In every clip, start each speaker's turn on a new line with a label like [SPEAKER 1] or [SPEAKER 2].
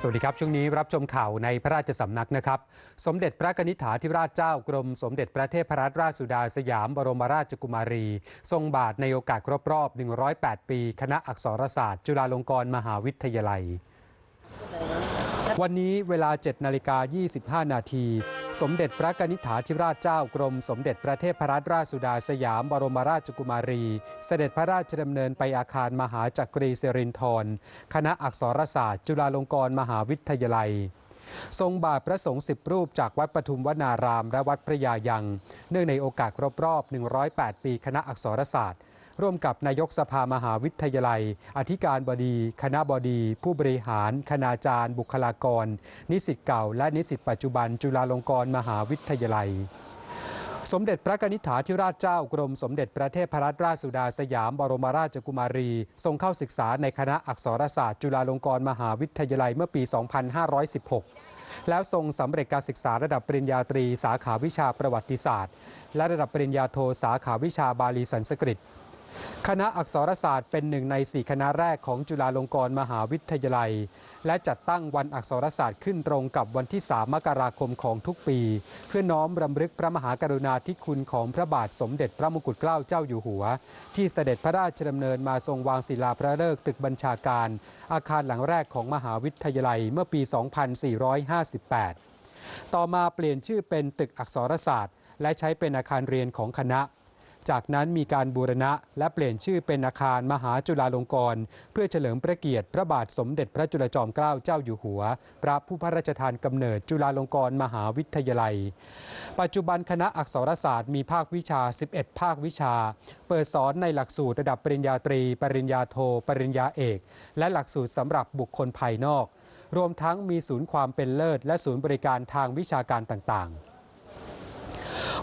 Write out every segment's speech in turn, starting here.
[SPEAKER 1] สวัสดีครับ ช่วงนี้รับชมข่าวในพระราชสำนักนะครับ สมเด็จพระกนิษฐาธิราชเจ้ากรม สมเด็จพระเทพรัตนราชสุดาสยามบรมราชกุมารี ทรงบาทในโอกาสครบรอบ 108 ปี คณะอักษรศาสตร์ จุฬาลงกรณ์มหาวิทยาลัย วันนี้เวลา 7 นาฬิกา 25 นาที สมเด็จพระกนิษฐาธิราชเจ้ากรม สมเด็จพระเทพรัตนราชสุดาสยามบรมราชกุมารี เสด็จพระราชดำเนินไปอาคารมหาจักรีเสรินทร คณะอักษรศาสตร์ จุฬาลงกรณ์มหาวิทยาลัย ทรงบาทพระสงฆ์สิบรูปจากวัดปทุมวนาราม และวัดพระยายัง เนื่องในโอกาสครบรอบ 108 ปีคณะอักษรศาสตร์ ร่วมกับนายกสภามหาวิทยาลัย อธิการบดี คณะบดี ผู้บริหาร คณาจารย์ บุคลากร นิสิตเก่า และนิสิตปัจจุบัน จุฬาลงกรณ์มหาวิทยาลัยสมเด็จพระนิษฐาธิราชเจ้ากรมสมเด็จพระเทพรัตนราชสุดาสยามบรมราชกุมารี ทรงเข้าศึกษาในคณะอักษรศาสตร์ จุฬาลงกรณ์มหาวิทยาลัยเมื่อปี 2516 แล้วทรงสำเร็จการศึกษาระดับปริญญาตรีสาขาวิชาประวัติศาสตร์ และระดับปริญญาโทสาขาวิชาบาลีสันสกฤต คณะอักษรศาสตร์เป็นหนึ่งใน 4 คณะแรกของจุฬาลงกรณ์มหาวิทยาลัย และจัดตั้งวันอักษรศาสตร์ขึ้นตรงกับวันที่ 3 มกราคมของทุกปี เพื่อน้อมรำลึกพระมหากรุณาธิคุณของพระบาทสมเด็จพระมงกุฎเกล้าเจ้าอยู่หัว ที่เสด็จพระราชดำเนินมาทรงวางศิลาพระฤกษ์ตึกบัญชาการ อาคารหลังแรกของมหาวิทยาลัยเมื่อปี 2458 ต่อมาเปลี่ยนชื่อเป็นตึกอักษรศาสตร์ และใช้เป็นอาคารเรียนของคณะ จากนั้นมีการบูรณะและเปลี่ยนชื่อเป็นอาคารมหาจุฬาลงกรณ์เพื่อเฉลิมพระเกียรติพระบาทสมเด็จพระจุลจอมเกล้าเจ้าอยู่หัว พระผู้พระราชทานกำเนิดจุฬาลงกรณ์มหาวิทยาลัย ปัจจุบันคณะอักษรศาสตร์มีภาควิชา 11 ภาควิชา เปิดสอนในหลักสูตรระดับปริญญาตรี ปริญญาโท ปริญญาเอก และหลักสูตรสำหรับบุคคลภายนอก รวมทั้งมีศูนย์ความเป็นเลิศ และศูนย์บริการทางวิชาการต่างๆ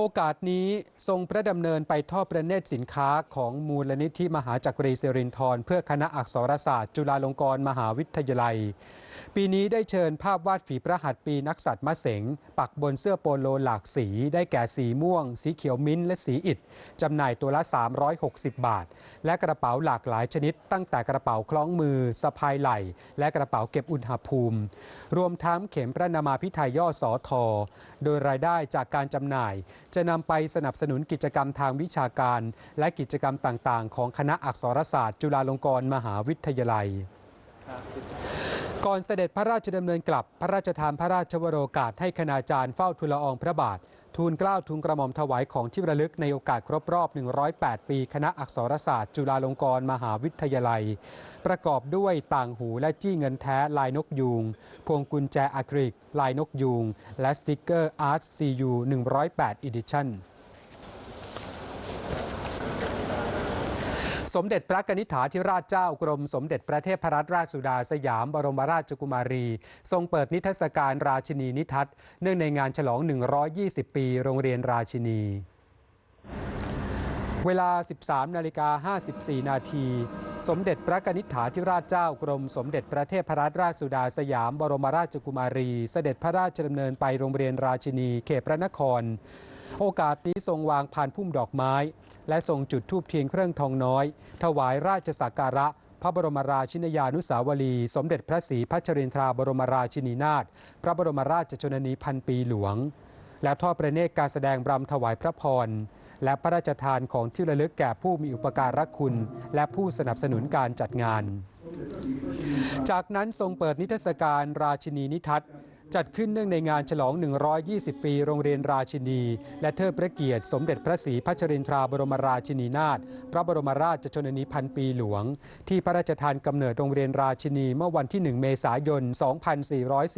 [SPEAKER 1] โอกาสนี้ทรงพระดำเนินไปทอดประเนตรสินค้าของมูลนิธิมหาจักรีเสรินทรเพื่อคณะอักษรศาสตร์ จุฬาลงกรณ์มหาวิทยาลัย ปีนี้ได้เชิญภาพวาดฝีพระหัตถ์ปีนักสัตว์มะเสงปักบนเสื้อโปโลหลากสี ได้แก่สีม่วง สีเขียวมิ้นท์และสีอิฐจำหน่ายตัวละ 360 บาท และกระเป๋าหลากหลายชนิด ตั้งแต่กระเป๋าคล้องมือสะพายไหล่ และกระเป๋าเก็บอุณหภูมิ รวมทั้งเข็มพระนามาพิไทยย่อสอทอโดยรายได้จากการจำหน่ายจะนำไปสนับสนุนกิจกรรมทางวิชาการ และกิจกรรมต่างๆ ของคณะอักษรศาสตร์จุฬาลงกรณ์มหาวิทยาลัยก่อนเสด็จพระราชดำเนินกลับ พระราชทานพระราชวโรกาสให้คณาจารย์เฝ้าทูลอองพระบาท ทูลเกล้าทูลกระหม่อมถวายของที่ระลึกในโอกาสครบรอบ 108 ปี คณะอักษรศาสตร์ จุฬาลงกรณ์มหาวิทยาลัย ประกอบด้วยต่างหูและจี้เงินแท้ลายนกยูง พวงกุญแจอะคริลิกลายนกยูง และสติกเกอร์อาร์ตซียู108 Edition สมเด็จพระนิษฐาธิราชเจ้ากรมสมเด็จพระเทพรัตนราชสุดาสยามบรมราชกุมารี ทรงเปิดนิทรรศการราชินีนิทัศน์เนื่องในงานฉลอง 120 ปี โรงเรียนราชินี เวลา 13นาฬิกา54 นาทีสมเด็จพระนิษฐาธิราชเจ้ากรม สมเด็จพระเทพรัตนราชสุดาสยามบรมราชกุมารี เสด็จพระราชดำเนินไปโรงเรียนราชินีเขตพระนคร โอกาสนี้ทรงวางพานพุ่มดอกไม้ และทรงจุดธูปเทียนเครื่องทองน้อย ถวายราชสักการะ พระบรมราชินยานุสาวรีย์สมเด็จพระศรีพัชรินทราบรมราชินีนาถพระบรมราชชนนีพันปีหลวง และทอดประเนตรการแสดงรำถวายพระพรและพระราชทานของที่ระลึกแก่ผู้มีอุปการะคุณ และผู้สนับสนุนการจัดงาน จากนั้นทรงเปิดนิทรรศการราชินีนิทัศน์ จัดขึ้นเนื่องในงานฉลอง 120 ปีโรงเรียนราชินี และเทิดพระเกียรติสมเด็จพระศรีพัชรินทราบรมราชินีนาถพระบรมราชชนนีพันปีหลวง ที่พระราชทานกำเนิดโรงเรียนราชินีเมื่อวันที่ 1 เมษายน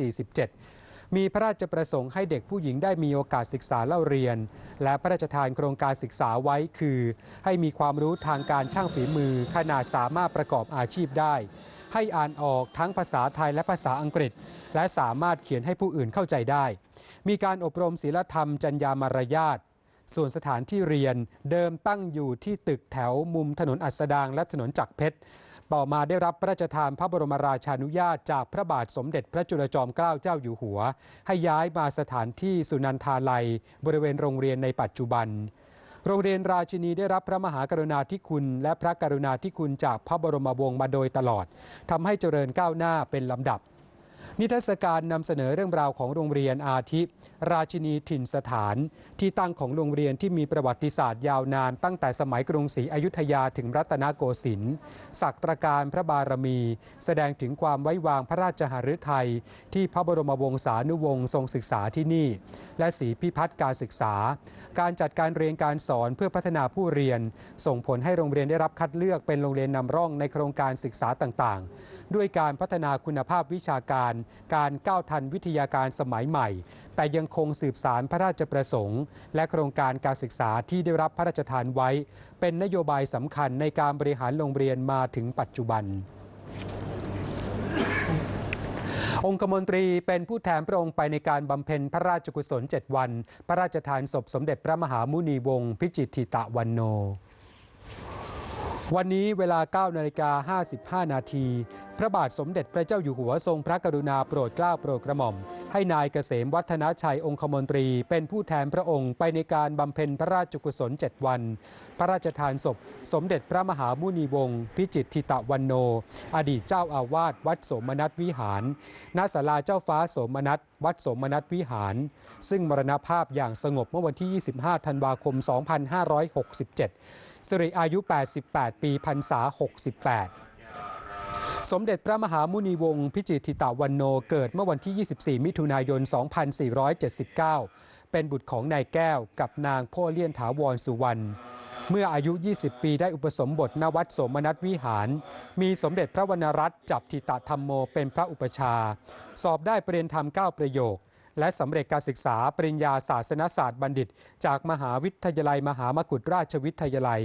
[SPEAKER 1] 2447มีพระราชประสงค์ให้เด็กผู้หญิงได้มีโอกาสศึกษาเล่าเรียน และพระราชทานโครงการศึกษาไว้คือ ให้มีความรู้ทางการช่างฝีมือขนาดสามารถประกอบอาชีพได้ ให้อ่านออกทั้งภาษาไทยและภาษาอังกฤษ และสามารถเขียนให้ผู้อื่นเข้าใจได้ มีการอบรมศีลธรรมจรรยามารยาทส่วนสถานที่เรียนเดิมตั้งอยู่ที่ตึกแถวมุมถนนอัสดางและถนนจักรเพชร ต่อมาได้รับพระราชทานพระบรมราชานุญาตจากพระบาทสมเด็จพระจุลจอมเกล้าเจ้าอยู่หัว ให้ย้ายมาสถานที่สุนันทาลัย บริเวณโรงเรียนในปัจจุบัน โรงเรียนราชินีได้รับพระมหากรุณาธิคุณ และพระกรุณาธิคุณจากพระบรมวงศ์มาโดยตลอดทำให้เจริญก้าวหน้าเป็นลำดับ นิทรรศการนำเสนอเรื่องราวของโรงเรียนอาทิ ราชินีถิ่นสถาน ที่ตั้งของโรงเรียนที่มีประวัติศาสตร์ยาวนาน ตั้งแต่สมัยกรุงศรีอยุธยาถึงรัตนโกสินทร์ศักตรการพระบารมี แสดงถึงความไว้วางพระราชหฤทัยที่พระบรมวงศานุวงศ์ทรงศึกษาที่นี่ และสีพิพัฒน์การศึกษา การจัดการเรียนการสอนเพื่อพัฒนาผู้เรียน ส่งผลให้โรงเรียนได้รับคัดเลือกเป็นโรงเรียนนำร่องในโครงการศึกษาต่างๆ ด้วยการพัฒนาคุณภาพวิชาการการก้าวทันวิทยาการสมัยใหม่ แต่ยังคงสืบสารพระราชประสงค์ และโครงการการศึกษาที่ได้รับพระราชทานไว้ เป็นนโยบายสำคัญในการบริหารโรงเรียนมาถึงปัจจุบันองคมนตรีเป็นผู้แทนพระองค์ไปในการบำเพ็ญพระราชกุศล 7 วัน พระราชทานศพสมเด็จพระมหามุนีวงศ์พิจิตริตะวันโน วันนี้เวลา 9 นาฬิกา 55 นาที พระบาทสมเด็จพระเจ้าอยู่หัวทรงพระกรุณาโปรดเกล้าโปรดกระหม่อม ให้นายเกษมวัฒนชัยองคมนตรี เป็นผู้แทนพระองค์ไปในการบำเพ็ญพระราชกุศล 7 วัน พระราชทานศพ สมเด็จพระมหามุนีวงศ์พิจิตรทิตะวันโน อดีตเจ้าอาวาสวัดสมนัสวิหารณศาลาเจ้าฟ้าสมนัสวัดสมนัสวิหาร ซึ่งมรณภาพอย่างสงบเมื่อวันที่ 25 ธันวาคม 2567 สิริอายุ 88 ปีพรรษา 68สมเด็จพระมหามุนีวงศ์พิจิตรทิตาวันโนเกิดเมื่อวันที่ 24 มิถุนายน 2479 เป็นบุตรของนายแก้วกับนางพ่อเลี่ยนถาวรสุวรรณ เมื่ออายุ 20 ปีได้อุปสมบทณวัดสมนัสวิหาร มีสมเด็จพระวรรณรัตน์จับทิตาธรรมโมเป็นพระอุปชา สอบได้ปรริญญาธรรม 9 ประโยค และสำเร็จการศึกษาปริญญาศาสนศาสตร์บัณฑิต จากมหาวิทยาลัย มหามกุฏราชวิทยาลัย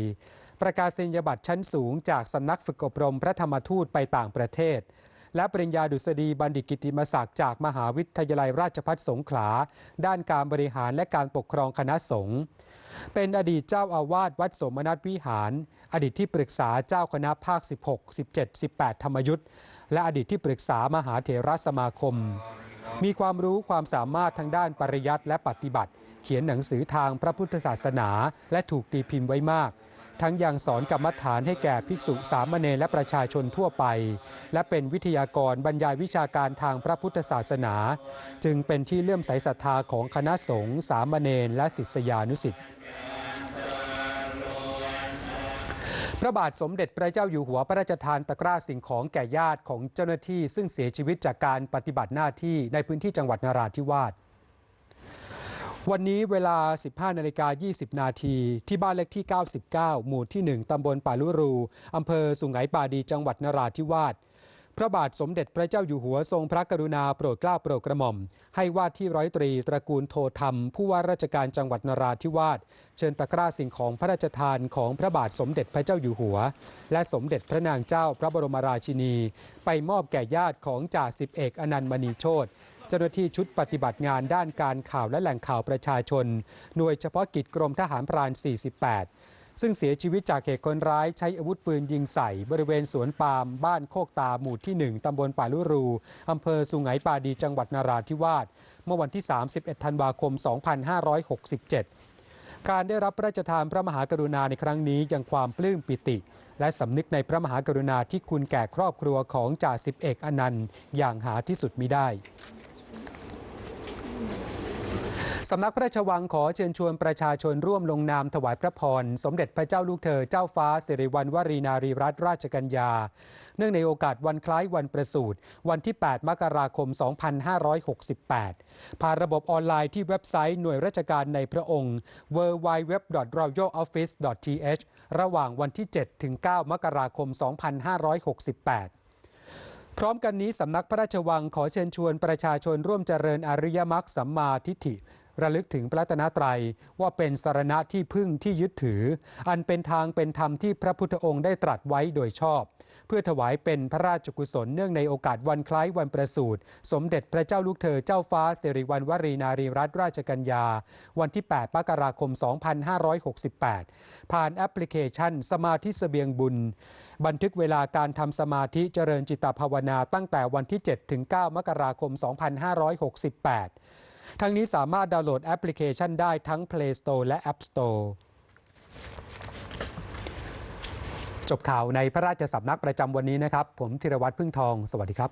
[SPEAKER 1] ประกาศนียบัตรชั้นสูง จากสำนักฝึกอบรมพระธรรมทูตไปต่างประเทศ และปริญญาดุษฎีบัณฑิตกิติมศักดิ์จากมหาวิทยาลัยราชภัฏสงขลา ด้านการบริหารและการปกครองคณะสงฆ์เป็นอดีตเจ้าอาวาสวัดสมนัตวิหาร อดีตที่ปรึกษาเจ้าคณะภาค 16 17 18 ธรรมยุทธ์และอดีตที่ปรึกษามหาเถรสมาคม มีความรู้ความสามารถทางด้านปริยัติและปฏิบัติ เขียนหนังสือทางพระพุทธศาสนา และถูกตีพิมพ์ไว้มาก ทั้งยังสอนกรรมฐานให้แก่ภิกษุสามเณรและประชาชนทั่วไป และเป็นวิทยากรบรรยายวิชาการทางพระพุทธศาสนา จึงเป็นที่เลื่อมใสศรัทธาของคณะสงฆ์สามเณรและศิษยานุศิษย์ พระบาทสมเด็จพระเจ้าอยู่หัวพระราชทานตะกร้าสิ่งของแก่ญาติของเจ้าหน้าที่ ซึ่งเสียชีวิตจากการปฏิบัติหน้าที่ในพื้นที่จังหวัดนราธิวาสวันนี้เวลา 15 นาฬิกา 20 นาที ที่บ้านเลขที่ 99 หมู่ที่ 1 ตำบลป่าลุรู อำเภอสุไหงป่าดี จังหวัดนราธิวาส พระบาทสมเด็จพระเจ้าอยู่หัวทรงพระกรุณาโปรดเกล้าโปรดกระหม่อม ให้ว่าที่ร้อยตรีตระกูลโทธรรม ผู้ว่าราชการจังหวัดนราธิวาสเชิญตะกร้าสิ่งของพระราชทานของพระบาทสมเด็จพระเจ้าอยู่หัว และสมเด็จพระนางเจ้าพระบรมราชินี ไปมอบแก่ญาติของจ่าสิบเอกอนันต์มณีโชตเจ้าหน้าที่ชุดปฏิบัติงานด้านการข่าวและแหล่งข่าวประชาชน หน่วยเฉพาะกิจกรมทหารพราน 48 ซึ่งเสียชีวิตจากเหตุคนร้ายใช้อาวุธปืนยิงใส่ บริเวณสวนปาล์มบ้านโคกตาหมู่ที่ 1 ตำบลป่าลุรูอำเภอสุงไหงปาดีจังหวัดนราธิวาสเมื่อวันที่ 31 ธันวาคม 2567 การได้รับพระราชทานพระมหากรุณาในครั้งนี้ยังความปลื้มปิติ และสำนึกในพระมหากรุณาที่คุณแก่ครอบครัวของจ่าสิบเอกอนันต์อย่างหาที่สุดมิได้ สำนักพระราชวังขอเชิญชวนประชาชนร่วมลงนามถวายพระพร สมเด็จพระเจ้าลูกเธอเจ้าฟ้าสิริวัณวรีนารีรัตนราชกัญญา เนื่องในโอกาสวันคล้ายวันประสูติวันที่ 8 มกราคม 2568 ผ่านระบบออนไลน์ที่เว็บไซต์หน่วยราชการในพระองค์ www.royaloffice.th ระหว่างวันที่ 7 ถึง 9 มกราคม 2568พร้อมกันนี้สำนักพระราชวังขอเชิญชวนประชาชนร่วมเจริญอริยมรรคสัมมาทิฏฐิ ระลึกถึงพระรัตนตรว่าเป็นสารณะที่พึ่งที่ยึดถือ อันเป็นทางเป็นธรรมที่พระพุทธองค์ได้ตรัสไว้โดยชอบ เพื่อถวายเป็นพระราชกุศลเนื่องในโอกาสวันคล้ายวันประสูติสมเด็จพระเจ้าลูกเธอเจ้าฟ้าสิริวัณวรีนารีรัตนราชกัญญา วันที่ 8 มกราคม 2568 ผ่านแอปพลิเคชันสมาธิเสบียงบุญ บันทึกเวลาการทำสมาธิเจริญจิตภาวนาตั้งแต่วันที่ 7 ถึง 9 มกราคม 2568 ทั้งนี้สามารถดาวน์โหลดแอปพลิเคชันได้ทั้ง Play Store และ App Store จบข่าวในพระราชสำนักประจำวันนี้นะครับ ผมธีรวัตรพึ่งทอง สวัสดีครับ